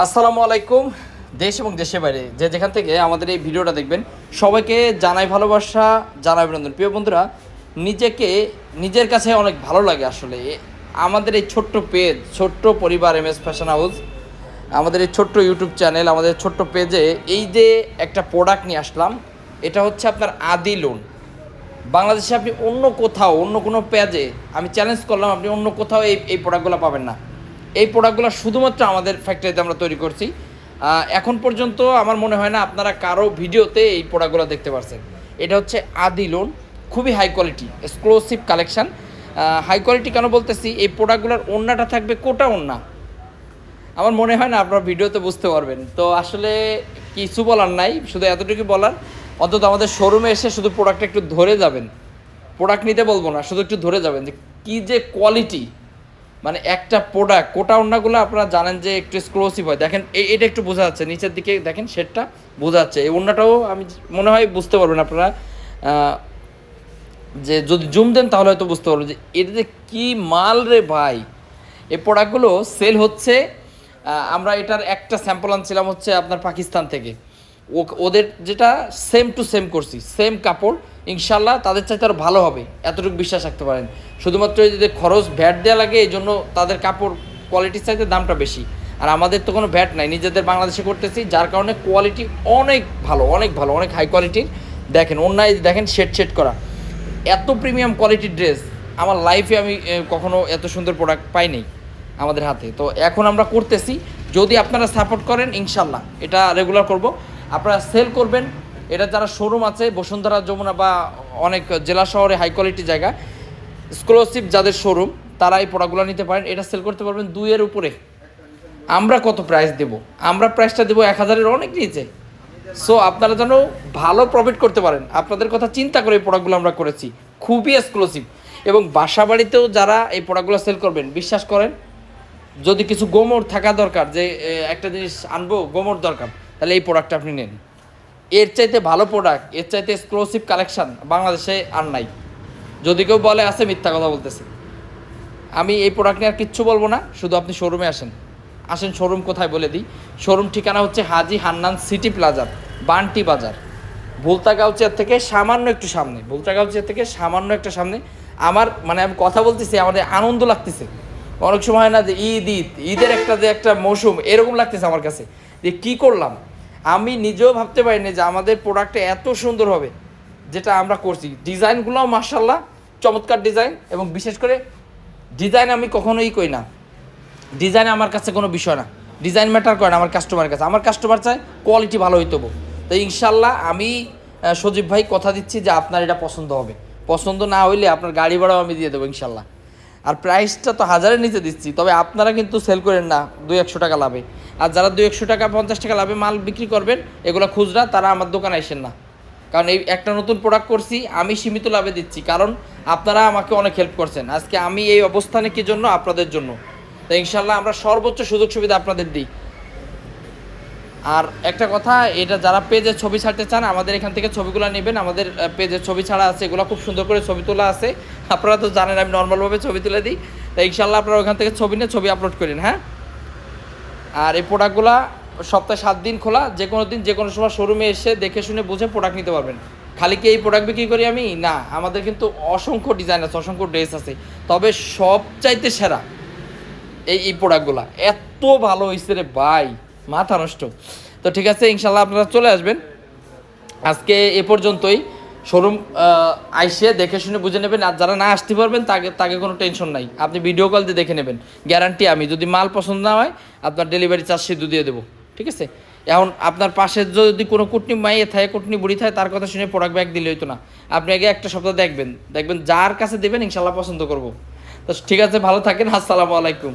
আসসালামু আলাইকুম, দেশ এবং দেশের বাইরে। যে যেখান থেকে আমাদের এই ভিডিওটা দেখবেন, সবাইকে জানাই ভালোবাসা, জানাই অভিনন্দন। প্রিয় বন্ধুরা, নিজেকে, নিজের কাছে অনেক ভালো লাগে আসলে। আমাদের এই ছোট্ট পেজ, ছোট্ট পরিবার এম এস ফ্যাশন হাউস, আমাদের এই ছোট্ট ইউটিউব চ্যানেল, আমাদের ছোট্ট পেজে এই যে একটা প্রোডাক্ট নিয়ে আসলাম, এটা হচ্ছে আপনার আদি লোন বাংলাদেশে আপনি অন্য কোথাও, অন্য কোনো পেজে, আমি চ্যালেঞ্জ করলাম, আপনি অন্য কোথাও এই এই প্রোডাক্টগুলো পাবেন না। এই প্রোডাক্টগুলো শুধুমাত্র আমাদের ফ্যাক্টরিতে আমরা তৈরি করছি। এখন পর্যন্ত আমার মনে হয় না আপনারা কারও ভিডিওতে এই প্রোডাক্টগুলো দেখতে পারছেন। এটা হচ্ছে আদি লোন খুবই high quality exclusive collection high quality কেন বলতেছি? এই প্রোডাক্টগুলোর ওন্নাটা থাকবে কোটা ওন্না আমার মনে হয় না আপনারা ভিডিওতে বুঝতে পারবেন। তো আসলে কিছু বলার নাই, শুধু এতটুকু বলার। অন্তত আমাদের শোরুমে এসে শুধু প্রোডাক্টটা একটু ধরে যাবেন। প্রোডাক্ট নিতে বলব না, শুধু একটু ধরে যাবেন যে কী যে কোয়ালিটি মানে একটা প্রোডাক্ট কোটা অন্যগুলো আপনারা জানেন যে একটু এক্সক্লুসিভ হয়। দেখেন এটা একটু বোঝা যাচ্ছে, নিচের দিকে দেখেন শেডটা বোঝা যাচ্ছে। এই অন্যটাও আমি মনে হয় বুঝতে পারবেন আপনারা যে যদি জুম দেন তাহলে হয়তো বুঝতে পারব যে এটা যে কী মাল রে ভাই। এই প্রোডাক্টগুলো সেল হচ্ছে আমরা এটার একটা স্যাম্পল আনছিলাম হচ্ছে আপনার পাকিস্তান থেকে। ওদের যেটা সেম টু সেম করছি সেম কাপড় ইনশাল্লাহ তাদের চাইতে আরও ভালো হবে, এতটুকু বিশ্বাস রাখতে পারেন। শুধুমাত্র এই যে খরচ ভ্যাট দেওয়া লাগে, এই জন্য তাদের কাপড় কোয়ালিটির চাইতে দামটা বেশি। আর আমাদের তো কোনো ভ্যাট নাই, নিজেদের বাংলাদেশে করতেছি, যার কারণে কোয়ালিটি অনেক ভালো অনেক ভালো, অনেক হাই কোয়ালিটির দেখেন অন্যায় দেখেন শেড শেড করা। এত প্রিমিয়াম কোয়ালিটির ড্রেস আমার লাইফে আমি কখনো এত সুন্দর প্রোডাক্ট পাইনি আমাদের হাতে। তো এখন আমরা করতেছি, যদি আপনারা সাপোর্ট করেন, ইনশাল্লাহ, এটা রেগুলার করব। আপনারা সেল করবেন এটা যারা শোরুম আছে, বসুন্ধরা, যমুনা বা অনেক জেলা শহরে হাই কোয়ালিটি জায়গা এক্সক্লুসিভ যাদের শোরুম তারা এই প্রোডাক্টগুলো নিতে পারেন। এটা সেল করতে পারবেন দুইয়ের উপরে। আমরা কত প্রাইস দেব? আমরা প্রাইসটা দেবো এক হাজারের অনেক নিচে। সো আপনারা যেন ভালো প্রফিট করতে পারেন। আপনাদের কথা চিন্তা করে এই প্রোডাক্টগুলো আমরা করেছি। খুবই এক্সক্লুসিভ এবং বাসা বাড়িতেও যারা এই প্রোডাক্টগুলো সেল করবেন, বিশ্বাস করেন, যদি কিছু গোমর থাকা দরকার, যে একটা জিনিস আনব, গোমর দরকার, তাহলে এই প্রোডাক্টটা আপনি নেন। এর চাইতে ভালো প্রোডাক্টের চাইতে এক্সক্লুসিভ কালেকশান বাংলাদেশে আর নাই। যদি কেউ বলে, আছে মিথ্যা কথা বলতেছে। আমি এই প্রোডাক্ট নিয়ে আর কিচ্ছু বলব না, শুধু আপনি শোরুমে আসেন। আসেন শোরুম কোথায় বলে দিই? শোরুম ঠিকানা হচ্ছে হাজি হান্নান সিটি প্লাজার বান্টি বাজার। ভুলতাগাউচিয়ার থেকে সামান্য একটু সামনে ভুলতাগাউচিয়ার থেকে সামান্য একটা সামনে। আমার মানে আমি কথা বলতেছি, আমাদের আনন্দ লাগতেছে। অনেক সময় হয় না যে ঈদ ঈদ, ঈদের একটা যে একটা মৌসুম, এরকম লাগতেছে আমার কাছে। যে কী করলাম? আমি নিজেও ভাবতে পারিনি যে আমাদের প্রোডাক্টটা এত সুন্দর হবে, যেটা আমরা করছি। ডিজাইনগুলোও মার্শাল্লাহ চমৎকার ডিজাইন এবং বিশেষ করে ডিজাইন আমি কখনোই কই না। ডিজাইন আমার কাছে কোনো বিষয় না। ডিজাইন ম্যাটার করে না আমার কাস্টমারের কাছে। আমার কাস্টমার চায় কোয়ালিটি ভালো হইতে হবে তো ইনশাল্লাহ আমি সজীব ভাই কথা দিচ্ছি যে আপনার এটা পছন্দ হবে। পছন্দ না হইলে আপনার গাড়ি ভাড়াও আমি দিয়ে দেবো ইনশাল্লাহ আর প্রাইসটা তো হাজারের নিচে দিচ্ছি, তবে আপনারা কিন্তু সেল করেন না, দুই একশো টাকা লাভে। আর যারা দু একশো টাকা, পঞ্চাশ টাকা লাভে মাল বিক্রি করবেন, এগুলো খুচরা, তারা আমার দোকানে আসেন না। কারণ এই একটা নতুন প্রোডাক্ট করছি, আমি সীমিত লাভে দিচ্ছি। কারণ আপনারা আমাকে অনেক হেল্প করছেন। আজকে আমি এই অবস্থানে কি জন্য? আপনাদের জন্য। তো ইনশাল্লাহ আমরা সর্বোচ্চ সুযোগ সুবিধা আপনাদের দিই। আর একটা কথা, এটা যারা পেজে ছবি ছাড়তে চান, আমাদের এখান থেকে ছবিগুলো নেবেন। আমাদের পেজে ছবি ছাড়া আছে, এগুলো খুব সুন্দর করে ছবি তোলা আছে। আপনারা তো জানেন, আমি নর্মালভাবে ছবি তুলে দিই। তাই ইনশাল্লাহ আপনারা ওখান থেকে ছবি নিয়ে ছবি আপলোড করেন হ্যাঁ? আর এই প্রোডাক্টগুলো সপ্তাহে সাত দিন খোলা, যে কোনো দিন, যে কোনো সময় শোরুমে এসে দেখে শুনে বুঝে প্রোডাক্ট নিতে পারবেন। খালি কি এই প্রোডাক্ট বিক্রি করি আমি? না, আমাদের কিন্তু অসংখ্য ডিজাইন আছে, অসংখ্য ড্রেস আছে। তবে সবচাইতে সেরা এই এই প্রোডাক্টগুলো এত ভালো হয়েছে রে ভাই, মাথা নষ্ট। তো ঠিক আছে ইনশাল্লাহ আপনারা চলে আসবেন। আজকে এ পর্যন্তই। শোরুম আইসে দেখে শুনে বুঝে নেবেন, আর যারা না আসতে পারবেন, তাকে তাকে কোনো টেনশন নাই। আপনি ভিডিও কল দিয়ে দেখে নেবেন। গ্যারান্টি আমি, যদি মাল পছন্দ না হয়, আপনার ডেলিভারি চার্জ সিদ্ধ দিয়ে দেবো। ঠিক আছে? এখন আপনার পাশে যদি কোনো কুটনি মাইয়ে থাকে, কুটনি বুড়ি থাকে, তার কথা শুনে প্রোডাক্ট ব্যাগ দিলে হইতো না। আপনি আগে একটা সপ্তাহ দেখবেন। দেখবেন যার কাছে দেবেন, ইনশাল্লাহ পছন্দ করব। তো ঠিক আছে, ভালো থাকেন, আসসালামু আলাইকুম।